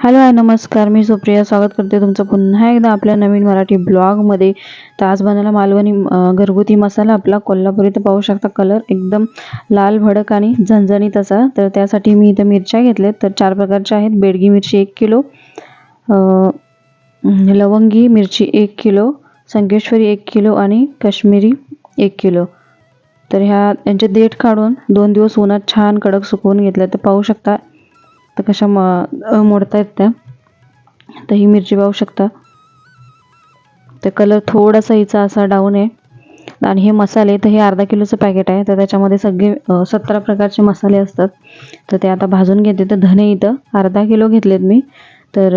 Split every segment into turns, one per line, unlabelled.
Hello hi नमस्कार मी सुप्रिया. स्वागत करते तुमचं पुन्हा एकदा आपल्या नवीन मराठी ब्लॉगमध्ये. तर आज बनवला मालवणी घरगुती मसाला आपला. कोल्हापुरी तर पाहू शकता कलर एकदम लाल भडक आणि झणझणीत असा. तर त्यासाठी मी इथं मिरच्या घेतल्यात. तर चार प्रकारच्या आहेत. बेडगी मिरची एक किलो लवंगी मिरची एक किलो संकेश्वरी एक किलो आणि काश्मीरी एक किलो. तर ह्या यांचे देठ काढून दोन दिवस उन्हात छान कडक सुकवून घेतल्या तर पाहू शकता तर कशा म मोडता येत त्या. तर ही मिरची पाहू शकता. तर कलर थोडासा हिचा असा डाऊन आहे. आणि हे मसाले तर हे अर्धा किलोचं पॅकेट आहे. तर त्याच्यामध्ये सगळे सतरा प्रकारचे मसाले असतात. तर ते आता भाजून घेते. तर धने इथं. अर्धा किलो घेतलेत मी. तर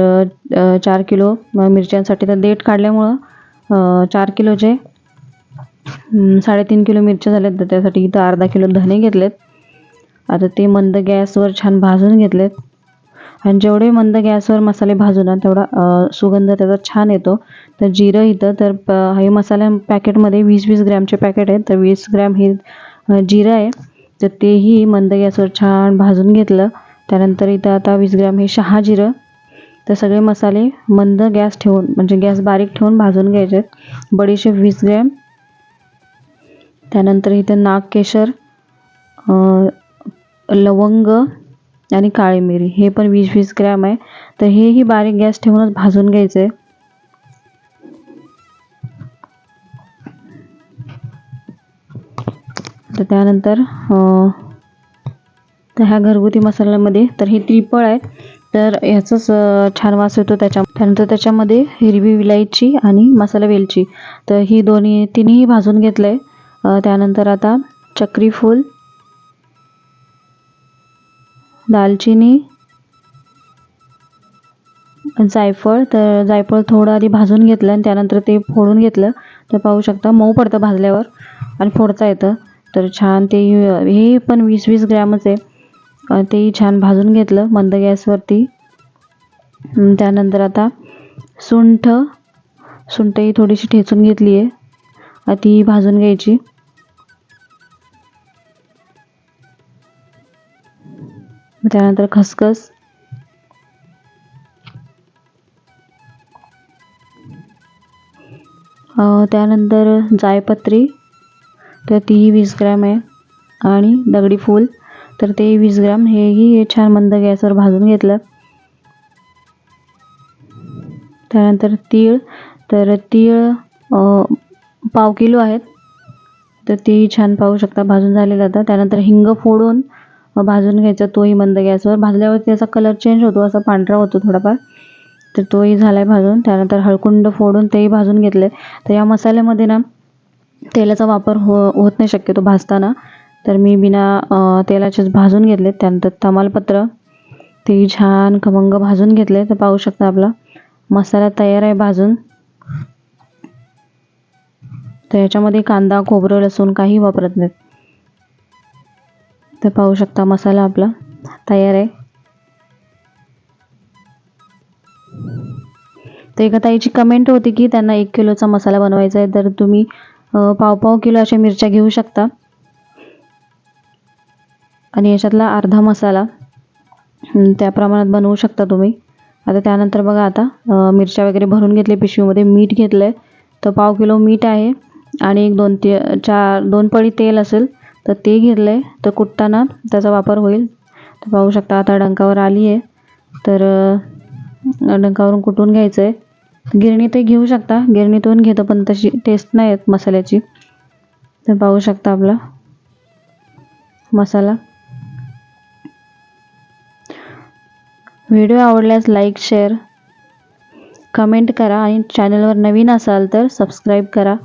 चार किलो मिरच्यांसाठी. तर देठ काढल्यामुळं चार किलोचे साडेतीन किलो मिरच्या झाल्यात. तर त्यासाठी इथं अर्धा किलो धने घेतलेत. आता ते मंद गॅसवर छान भाजून घेतलेत. आणि जेवढे मंद गॅसवर मसाले भाजू ना तेवढा सुगंध त्याचा छान येतो. तर जिरं इथं तर प- हे मसाल्या पॅकेटमध्ये वीस वीस ग्रॅमचे पॅकेट आहेत. तर वीस ग्रॅम हे जिरं आहे. तर तेही मंद गॅसवर छान भाजून घेतलं. त्यानंतर इथं आता वीस ग्रॅम हे शहा जिरं. तर सगळे मसाले मंद गॅस ठेवून म्हणजे गॅस बारीक ठेवून भाजून घ्यायचे बडीशेप वीस ग्रॅम. त्यानंतर इथं नागकेशर लवंग आणि काळी मिरी. हे पण वीस वीस ग्रॅम आहे. तर हेही बारीक गॅस ठेवूनच भाजून घ्यायचं आहे तर त्यानंतर तर ह्या घरगुती मसाल्यामध्ये तर हे त्रिपळ आहे. तर ह्याचाच छान वास येतो त्याच्या त्यानंतर त्याच्यामध्ये हिरवी विलायची आणि मसाला वेलची. तर ही दोन्ही तिन्ही भाजून घेतलं आहे त्यानंतर आता चक्रीफूल दालचिनी जायफळ. तर जायफळ थोडं आधी भाजून घेतलं आणि त्यानंतर ते फोडून घेतलं. तर पाहू शकता मऊ पडतं भाजल्यावर आणि फोडता येतं. तर छान ते हे पण वीस वीस ग्रॅमच आहे. तेही छान भाजून घेतलं मंद गॅसवरती. त्यानंतर आता सुंठ. सुंठही थोडीशी ठेचून घेतली आहे ती भाजून घ्यायची. त्यानंतर खसखस. त्यानंतर जायपत्री तर तीही वीस ग्रॅम आहे. आणि दगडी फूल तर ते वीस ग्रॅम. हेही हे छान मंद गॅसवर भाजून घेतलं. त्यानंतर तीळ तर तीळ पाव किलो आहेत. तर तेही छान पाहू शकता भाजून झालेलं आता. त्यानंतर हिंग फोडून मग भाजून घ्यायचा तोही मंद गॅसवर. भाजल्यावर त्याचा कलर चेंज होतो असा पांढरा होतो थोडाफार. तर तोही झाला आहे भाजून. त्यानंतर हळकुंड फोडून तेही भाजून घेतले तर या मसाल्यामध्ये ना तेलाचा वापर हो होत नाही शक्यतो भाजताना. तर मी बिना तेलाचेच भाजून घेतले त्यानंतर तमालपत्र तेही छान खमंग भाजून घेतले तर पाहू शकता आपला मसाला तयार आहे भाजून. तर याच्यामध्ये कांदा खोबरं लसूण काही वापरत नाहीत. तर पाहू शकता मसाला आपला. तयार आहे. तर एका ताईची कमेंट होती की त्यांना एक किलोचा मसाला बनवायचा आहे. तर तुम्ही पाव पाव किलो अशा मिरच्या घेऊ शकता. आणि याच्यातला अर्धा मसाला त्या प्रमाणात बनवू शकता तुम्ही. आता त्यानंतर बघा आता मिरच्या वगैरे भरून घेतले पिशवीमध्ये मीठ घेतलं आहे तर पाव किलो मीठ आहे. आणि एक दोन ते चार दोन पळी तेल असेल. तर ते घेतलं आहे तर कुटताना त्याचा वापर होईल. तर पाहू शकता आता डंकावर आली आहे तर डंकावरून कुटून घ्यायचं आहे गिरणी ते घेऊ शकता. गिरणीतून घेतो पण तशी टेस्ट नाही येत मसाल्याची. तर पाहू शकता आपला मसाला. व्हिडिओ आवडल्यास लाईक शेअर कमेंट करा आणि चॅनलवर नवीन असाल तर सबस्क्राईब करा.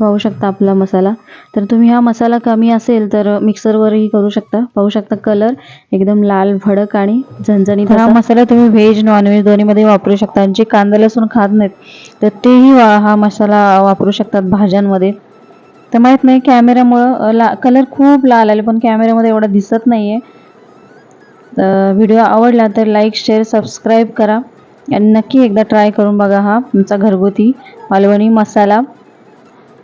पाहू शकता आपला मसाला. तर तुम्ही हा मसाला कमी असेल तर मिक्सरवरही करू शकता. पाहू शकता कलर एकदम लाल भडक आणि झणझणीत हा मसाला तुम्ही व्हेज नॉनव्हेज दोन्हीमध्ये वापरू शकता. जे कांदा लसूण खात नाहीत तर तेही वा- हा मसाला वापरू शकतात भाज्यांमध्ये. तर माहीत नाही कॅमेऱ्यामुळं ला कलर खूप लाल आले पण कॅमेऱ्यामध्ये एवढा दिसत नाही आहे तर व्हिडिओ आवडला तर लाईक शेअर सबस्क्राईब करा. आणि नक्की एकदा ट्राय करून बघा हा तुमचा घरगुती मालवणी मसाला.